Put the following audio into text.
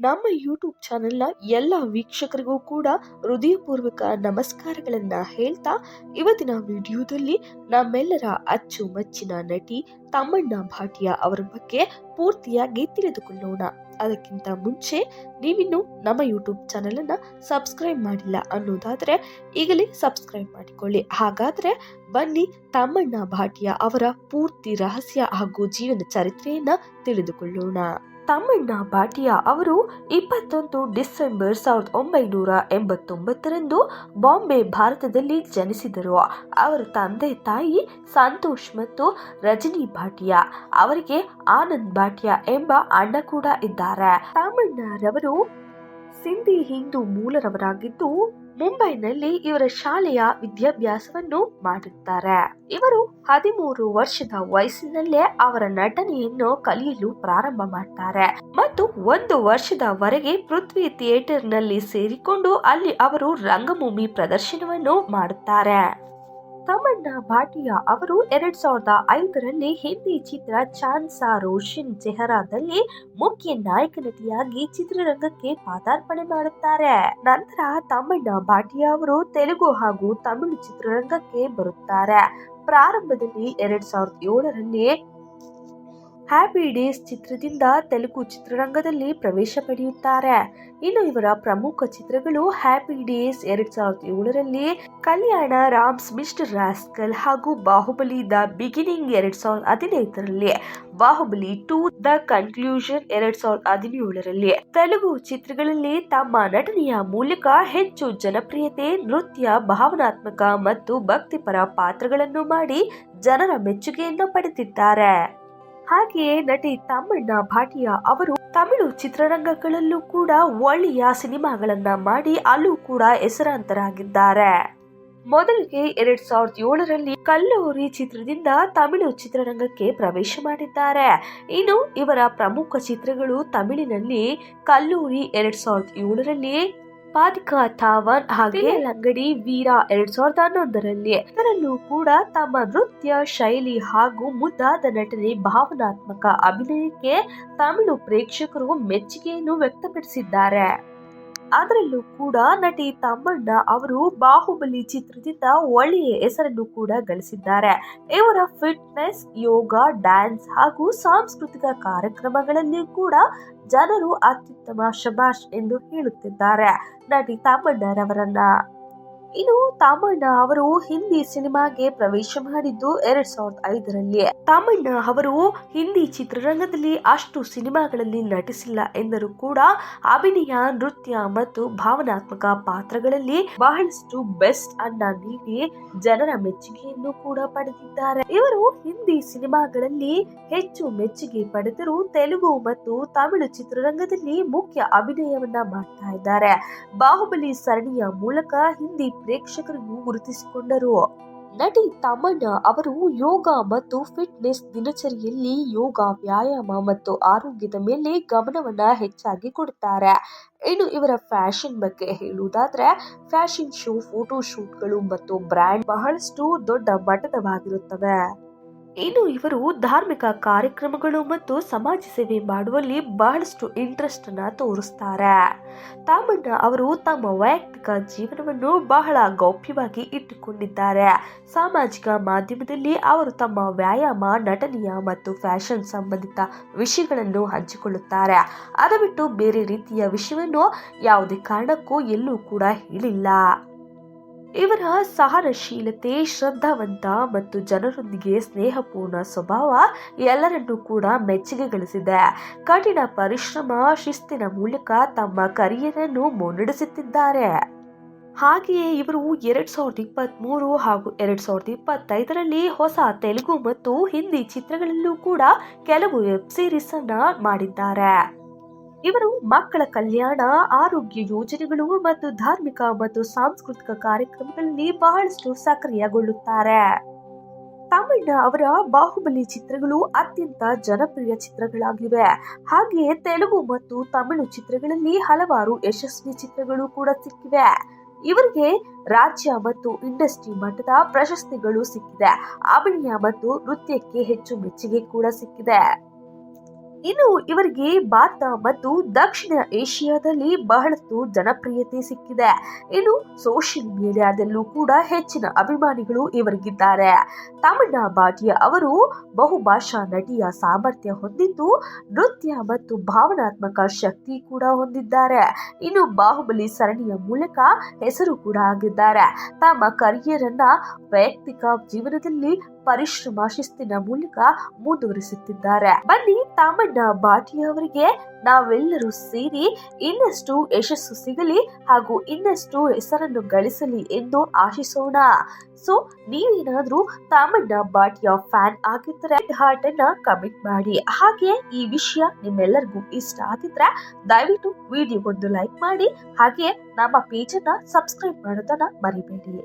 ನಮ್ಮ ಯೂಟ್ಯೂಬ್ ಚಾನೆಲ್ನ ಎಲ್ಲ ವೀಕ್ಷಕರಿಗೂ ಕೂಡ ಹೃದಯಪೂರ್ವಕ ನಮಸ್ಕಾರಗಳನ್ನು ಹೇಳ್ತಾ ಇವತ್ತಿನ ವಿಡಿಯೋದಲ್ಲಿ ನಮ್ಮೆಲ್ಲರ ಅಚ್ಚುಮೆಚ್ಚಿನ ನಟಿ ತಮ್ಮಣ್ಣ ಭಾಟಿಯ ಅವರ ಬಗ್ಗೆ ಪೂರ್ತಿಯಾಗಿ ತಿಳಿದುಕೊಳ್ಳೋಣ. ಅದಕ್ಕಿಂತ ಮುಂಚೆ ನೀವಿನ್ನು ನಮ್ಮ ಯೂಟ್ಯೂಬ್ ಚಾನೆಲ್ ಅನ್ನ ಸಬ್ಸ್ಕ್ರೈಬ್ ಮಾಡಿಲ್ಲ ಅನ್ನೋದಾದರೆ ಈಗಲೇ ಸಬ್ಸ್ಕ್ರೈಬ್ ಮಾಡಿಕೊಳ್ಳಿ. ಹಾಗಾದ್ರೆ ಬನ್ನಿ ತಮ್ಮಣ್ಣ ಭಾಟಿಯ ಅವರ ಪೂರ್ತಿ ರಹಸ್ಯ ಹಾಗೂ ಜೀವನ ಚರಿತ್ರೆಯನ್ನು ತಿಳಿದುಕೊಳ್ಳೋಣ. ತಮ್ಮಣ್ಣ ಭಾಟಿಯಾ ಅವರು ಇಪ್ಪತ್ತೊಂದು ಡಿಸೆಂಬರ್ ಸಾವಿರದ ಒಂಬೈನೂರ ಎಂಬತ್ತೊಂಬತ್ತರಂದು ಬಾಂಬೆ ಭಾರತದಲ್ಲಿ ಜನಿಸಿದರು. ಅವರ ತಂದೆ ತಾಯಿ ಸಂತೋಷ್ ಮತ್ತು ರಜನಿ ಭಾಟಿಯಾ. ಅವರಿಗೆ ಆನಂದ್ ಭಾಟಿಯಾ ಎಂಬ ಅಣ್ಣ ಕೂಡ ಇದ್ದಾರೆ. ತಮ್ಮಣ್ಣರವರು ಸಿಂಧಿ ಹಿಂದೂ ಮೂಲರವರಾಗಿದ್ದು ಮುಂಬೈನಲ್ಲಿ ಇವರ ಶಾಲೆಯ ವಿದ್ಯಾಭ್ಯಾಸವನ್ನು ಮಾಡುತ್ತಾರೆ. ಇವರು ಹದಿಮೂರು ವರ್ಷದ ವಯಸ್ಸಿನಲ್ಲೇ ಅವರ ನಟನೆಯನ್ನು ಕಲಿಯಲು ಪ್ರಾರಂಭ ಮಾಡ್ತಾರೆ. ಮತ್ತು ಒಂದು ವರ್ಷದವರೆಗೆ ಪೃಥ್ವಿ ಥಿಯೇಟರ್ನಲ್ಲಿ ಸೇರಿಕೊಂಡು ಅಲ್ಲಿ ಅವರು ರಂಗಭೂಮಿ ಪ್ರದರ್ಶನವನ್ನು ಮಾಡುತ್ತಾರೆ. ತಮಣ್ಣ ಭಾಟಿಯಾ ಅವರು ಎರಡ್ ಸಾವಿರದ ಐದರಲ್ಲಿ ಹಿಂದಿ ಚಿತ್ರ ಚಾನ್ಸಾ ರೋಷನ್ ಚೆಹರಾದಲ್ಲಿ ಮುಖ್ಯ ನಾಯಕ ನಟಿಯಾಗಿ ಚಿತ್ರರಂಗಕ್ಕೆ ಪಾದಾರ್ಪಣೆ ಮಾಡುತ್ತಾರೆ. ನಂತರ ತಮ್ಮಣ್ಣ ಭಾಟಿಯಾ ಅವರು ತೆಲುಗು ಹಾಗೂ ತಮಿಳು ಚಿತ್ರರಂಗಕ್ಕೆ ಬರುತ್ತಾರೆ. ಪ್ರಾರಂಭದಲ್ಲಿ ಎರಡ್ ಸಾವಿರದ ಏಳರಲ್ಲಿ ಹ್ಯಾಪಿ ಡೇಸ್ ಚಿತ್ರದಿಂದ ತೆಲುಗು ಚಿತ್ರರಂಗದಲ್ಲಿ ಪ್ರವೇಶ ಪಡೆಯುತ್ತಾರೆ. ಇನ್ನು ಇವರ ಪ್ರಮುಖ ಚಿತ್ರಗಳು ಹ್ಯಾಪಿ ಡೇಸ್ ಎರಡ್ ಸಾವಿರದ ಏಳರಲ್ಲಿ ಕಲ್ಯಾಣ ರಾಮ್ಸ್ ಮಿಸ್ಟರ್ ರಾಸ್ಕಲ್ ಹಾಗೂ ಬಾಹುಬಲಿ ದ ಬಿಗಿನಿಂಗ್ ಎರಡ್ ಸಾವಿರದ ಹದಿನೈದರಲ್ಲಿ ಬಾಹುಬಲಿ ಟು ದ ಕನ್ಕ್ಲೂಷನ್ ಎರಡ್ ಸಾವಿರದ ಹದಿನೇಳರಲ್ಲಿ. ತೆಲುಗು ಚಿತ್ರಗಳಲ್ಲಿ ತಮ್ಮ ನಟನೆಯ ಮೂಲಕ ಹೆಚ್ಚು ಜನಪ್ರಿಯತೆ, ನೃತ್ಯ, ಭಾವನಾತ್ಮಕ ಮತ್ತು ಭಕ್ತಿಪರ ಪಾತ್ರಗಳನ್ನು ಮಾಡಿ ಜನರ ಮೆಚ್ಚುಗೆಯನ್ನು ಪಡೆದಿದ್ದಾರೆ. ಹಾಗೆಯೇ ನಟಿ ತಮ್ಮಣ್ಣ ಭಾಟಿಯಾ ಅವರು ತಮಿಳು ಚಿತ್ರರಂಗಗಳಲ್ಲೂ ಕೂಡ ಒಳ್ಳೆಯ ಸಿನಿಮಾಗಳನ್ನ ಮಾಡಿ ಅಲ್ಲೂ ಕೂಡ ಹೆಸರಾಂತರಾಗಿದ್ದಾರೆ. ಮೊದಲಿಗೆ ಎರಡ್ ಸಾವಿರದ ಏಳರಲ್ಲಿ ಕಲ್ಲೂರಿ ಚಿತ್ರದಿಂದ ತಮಿಳು ಚಿತ್ರರಂಗಕ್ಕೆ ಪ್ರವೇಶ ಮಾಡಿದ್ದಾರೆ. ಇನ್ನು ಇವರ ಪ್ರಮುಖ ಚಿತ್ರಗಳು ತಮಿಳಿನಲ್ಲಿ ಕಲ್ಲೂರಿ ಎರಡ್ ಸಾವಿರದ ಏಳರಲ್ಲಿ ಪಾದಿಕಾ ಥಾವನ್ ಹಾಗೆ ಲಂಗಡಿ ವೀರ ಎರಡ್ ಸಾವಿರದ ಹನ್ನೊಂದರಲ್ಲಿ. ಇದರಲ್ಲೂ ಕೂಡ ತಮ್ಮ ನೃತ್ಯ ಶೈಲಿ ಹಾಗೂ ಮುದ್ದಾದ ನಟನೆ ಭಾವನಾತ್ಮಕ ಅಭಿನಯಕ್ಕೆ ತಮಿಳು ಪ್ರೇಕ್ಷಕರು ಮೆಚ್ಚುಗೆಯನ್ನು ವ್ಯಕ್ತಪಡಿಸಿದ್ದಾರೆ. ಅದರಲ್ಲೂ ಕೂಡ ನಟಿ ತಮ್ಮಣ್ಣ ಅವರು ಬಾಹುಬಲಿ ಚಿತ್ರದಿಂದ ಒಳ್ಳೆಯ ಹೆಸರನ್ನು ಕೂಡ ಗಳಿಸಿದ್ದಾರೆ. ಇವರ ಫಿಟ್ನೆಸ್, ಯೋಗ, ಡ್ಯಾನ್ಸ್ ಹಾಗೂ ಸಾಂಸ್ಕೃತಿಕ ಕಾರ್ಯಕ್ರಮಗಳಲ್ಲಿ ಕೂಡ ಜನರು ಅತ್ಯುತ್ತಮ ಶಬಾಷ್ ಎಂದು ಹೇಳುತ್ತಿದ್ದಾರೆ. ನಟಿ ತಮ್ಮಣ್ಣರವರನ್ನ ಇನ್ನು ತಾಮಣ್ಣ ಅವರು ಹಿಂದಿ ಸಿನಿಮಾಗೆ ಪ್ರವೇಶ ಮಾಡಿದ್ದು ಎರಡ್ ಸಾವಿರದ ಐದರಲ್ಲಿ. ತಾಮಣ್ಣ ಅವರು ಹಿಂದಿ ಚಿತ್ರರಂಗದಲ್ಲಿ ಅಷ್ಟು ಸಿನಿಮಾಗಳಲ್ಲಿ ನಟಿಸಿಲ್ಲ ಎಂದರೂ ಕೂಡ ಅಭಿನಯ, ನೃತ್ಯ ಮತ್ತು ಭಾವನಾತ್ಮಕ ಪಾತ್ರಗಳಲ್ಲಿ ಬಹಳಷ್ಟು ಬೆಸ್ಟ್ ಅನ್ನ ನೀಡಿ ಜನರ ಮೆಚ್ಚುಗೆಯನ್ನು ಕೂಡ ಪಡೆದಿದ್ದಾರೆ. ಇವರು ಹಿಂದಿ ಸಿನಿಮಾಗಳಲ್ಲಿ ಹೆಚ್ಚು ಮೆಚ್ಚುಗೆ ಪಡೆದರೂ ತೆಲುಗು ಮತ್ತು ತಮಿಳು ಚಿತ್ರರಂಗದಲ್ಲಿ ಮುಖ್ಯ ಅಭಿನಯವನ್ನ ಮಾಡ್ತಾ ಇದ್ದಾರೆ. ಬಾಹುಬಲಿ ಸರಣಿಯ ಮೂಲಕ ಹಿಂದಿ ಪ್ರೇಕ್ಷಕರನ್ನು ಗುರುತಿಸಿಕೊಂಡರು. ನಟಿ ತಮಣ್ಣ ಅವರು ಯೋಗ ಮತ್ತು ಫಿಟ್ನೆಸ್ ದಿನಚರಿಯಲ್ಲಿ ಯೋಗ, ವ್ಯಾಯಾಮ ಮತ್ತು ಆರೋಗ್ಯದ ಮೇಲೆ ಗಮನವನ್ನ ಹೆಚ್ಚಾಗಿ ಕೊಡುತ್ತಾರೆ ಇನ್ನು ಇವರ ಫ್ಯಾಷನ್ ಬಗ್ಗೆ ಹೇಳುವುದಾದ್ರೆ, ಫ್ಯಾಷನ್ ಶೋ, ಫೋಟೋ ಶೂಟ್ಗಳು ಮತ್ತು ಬ್ರ್ಯಾಂಡ್ ಬಹಳಷ್ಟು ದೊಡ್ಡ ಮಟ್ಟದವಾಗಿರುತ್ತವೆ. ಇನ್ನು ಇವರು ಧಾರ್ಮಿಕ ಕಾರ್ಯಕ್ರಮಗಳು ಮತ್ತು ಸಮಾಜ ಸೇವೆ ಮಾಡುವಲ್ಲಿ ಬಹಳಷ್ಟು ಇಂಟ್ರೆಸ್ಟ್ ಅನ್ನ ತೋರಿಸ್ತಾರೆ. ತಾಮಣ್ಣ ಅವರು ತಮ್ಮ ವೈಯಕ್ತಿಕ ಜೀವನವನ್ನು ಬಹಳ ಗೌಪ್ಯವಾಗಿ ಇಟ್ಟುಕೊಂಡಿದ್ದಾರೆ. ಸಾಮಾಜಿಕ ಮಾಧ್ಯಮದಲ್ಲಿ ಅವರು ತಮ್ಮ ವ್ಯಾಯಾಮ, ನಟನೆಯ ಮತ್ತು ಫ್ಯಾಷನ್ ಸಂಬಂಧಿತ ವಿಷಯಗಳನ್ನು ಹಂಚಿಕೊಳ್ಳುತ್ತಾರೆ. ಅದು ಬಿಟ್ಟು ಬೇರೆ ರೀತಿಯ ವಿಷಯವನ್ನು ಯಾವುದೇ ಕಾರಣಕ್ಕೂ ಎಲ್ಲೂ ಕೂಡ ಹೇಳಿಲ್ಲ. ಇವರ ಸಹನಶೀಲತೆ ಶ್ರದ್ಧಾವಂತ ಮತ್ತು ಜನರೊಂದಿಗೆ ಸ್ನೇಹಪೂರ್ಣ ಸ್ವಭಾವ ಎಲ್ಲರನ್ನೂ ಕೂಡ ಮೆಚ್ಚುಗೆ ಗಳಿಸಿದೆ ಕಠಿಣ ಪರಿಶ್ರಮ ಶಿಸ್ತಿನ ಮೂಲಕ ತಮ್ಮ ಕರಿಯರನ್ನು ಮುನ್ನಡೆಸುತ್ತಿದ್ದಾರೆ. ಹಾಗೆಯೇ ಇವರು ಎರಡ್ ಸಾವಿರದ ಇಪ್ಪತ್ತ್ ಮೂರು ಹಾಗೂ ಎರಡ್ ಸಾವಿರದ ಇಪ್ಪತ್ತೈದರಲ್ಲಿ ಹೊಸ ತೆಲುಗು ಮತ್ತು ಹಿಂದಿ ಚಿತ್ರಗಳಲ್ಲೂ ಕೂಡ ಕೆಲವು ವೆಬ್ ಸೀರೀಸ್ ಅನ್ನ ಮಾಡಿದ್ದಾರೆ. ಇವರು ಮಕ್ಕಳ ಕಲ್ಯಾಣ, ಆರೋಗ್ಯ ಯೋಜನೆಗಳು ಮತ್ತು ಧಾರ್ಮಿಕ ಮತ್ತು ಸಾಂಸ್ಕೃತಿಕ ಕಾರ್ಯಕ್ರಮಗಳಲ್ಲಿ ಬಹಳಷ್ಟು ಸಕ್ರಿಯಗೊಳ್ಳುತ್ತಾರೆ. ತಮಿಳ್ನ ಅವರ ಬಾಹುಬಲಿ ಚಿತ್ರಗಳು ಅತ್ಯಂತ ಜನಪ್ರಿಯ ಚಿತ್ರಗಳಾಗಿವೆ. ಹಾಗೆಯೇ ತೆಲುಗು ಮತ್ತು ತಮಿಳು ಚಿತ್ರಗಳಲ್ಲಿ ಹಲವಾರು ಯಶಸ್ವಿ ಚಿತ್ರಗಳು ಕೂಡ ಸಿಕ್ಕಿವೆ. ಇವರಿಗೆ ರಾಜ್ಯ ಮತ್ತು ಇಂಡಸ್ಟ್ರಿ ಮಟ್ಟದ ಪ್ರಶಸ್ತಿಗಳು ಸಿಕ್ಕಿದೆ. ಅಭಿನಯ ಮತ್ತು ನೃತ್ಯಕ್ಕೆ ಹೆಚ್ಚು ಮೆಚ್ಚುಗೆ ಕೂಡ ಸಿಕ್ಕಿದೆ. ಇನ್ನು ಇವರಿಗೆ ಭಾರತ ಮತ್ತು ದಕ್ಷಿಣ ಏಷ್ಯಾದಲ್ಲಿ ಬಹಳಷ್ಟು ಜನಪ್ರಿಯತೆ ಸಿಕ್ಕಿದೆ. ಇನ್ನು ಸೋಷಿಯಲ್ ಮೀಡಿಯಾದಲ್ಲೂ ಕೂಡ ಹೆಚ್ಚಿನ ಅಭಿಮಾನಿಗಳು ಇವರಿಗಿದ್ದಾರೆ. ತಮನ್ನಾ ಭಾಟಿಯಾ ಅವರು ಬಹುಭಾಷಾ ನಟಿಯ ಸಾಮರ್ಥ್ಯ ಹೊಂದಿದ್ದು, ನೃತ್ಯ ಮತ್ತು ಭಾವನಾತ್ಮಕ ಶಕ್ತಿ ಕೂಡ ಹೊಂದಿದ್ದಾರೆ. ಇನ್ನು ಬಾಹುಬಲಿ ಸರಣಿಯ ಮೂಲಕ ಹೆಸರು ಕೂಡ ಆಗಿದ್ದಾರೆ. ತಮ್ಮ ಕರಿಯರ್ ಅನ್ನ ವೈಯಕ್ತಿಕ ಜೀವನದಲ್ಲಿ ಪರಿಶ್ರಮ ಶಿಸ್ತಿನ ಮೂಲಕ ಮುಂದುವರಿಸುತ್ತಿದ್ದಾರೆ. ಬನ್ನಿ ತಮ್ಮಣ್ಣ ಬಾಟಿ ಅವರಿಗೆ ನಾವೆಲ್ಲರೂ ಸೇರಿ ಇನ್ನಷ್ಟು ಯಶಸ್ಸು ಸಿಗಲಿ ಹಾಗೂ ಇನ್ನಷ್ಟು ಹೆಸರನ್ನು ಗಳಿಸಲಿ ಎಂದು ಆಶಿಸೋಣ. ಸೊ, ನೀವೇನಾದ್ರೂ ತಾಮಣ್ಣ ಭಾಟಿಯ ಫ್ಯಾನ್ ಆಗಿದ್ರೆ ಹಾರ್ಟ್ ಅನ್ನ ಕಮೆಂಟ್ ಮಾಡಿ. ಹಾಗೆ ಈ ವಿಷಯ ನಿಮ್ಮೆಲ್ಲರಿಗೂ ಇಷ್ಟ ಆಗಿದ್ರೆ ದಯವಿಟ್ಟು ವಿಡಿಯೋ ಒಂದು ಲೈಕ್ ಮಾಡಿ. ಹಾಗೆ ನಮ್ಮ ಪೇಜ್ ಅನ್ನ ಸಬ್ಸ್ಕ್ರೈಬ್ ಮಾಡೋದನ್ನ ಮರಿಬೇಡಿ.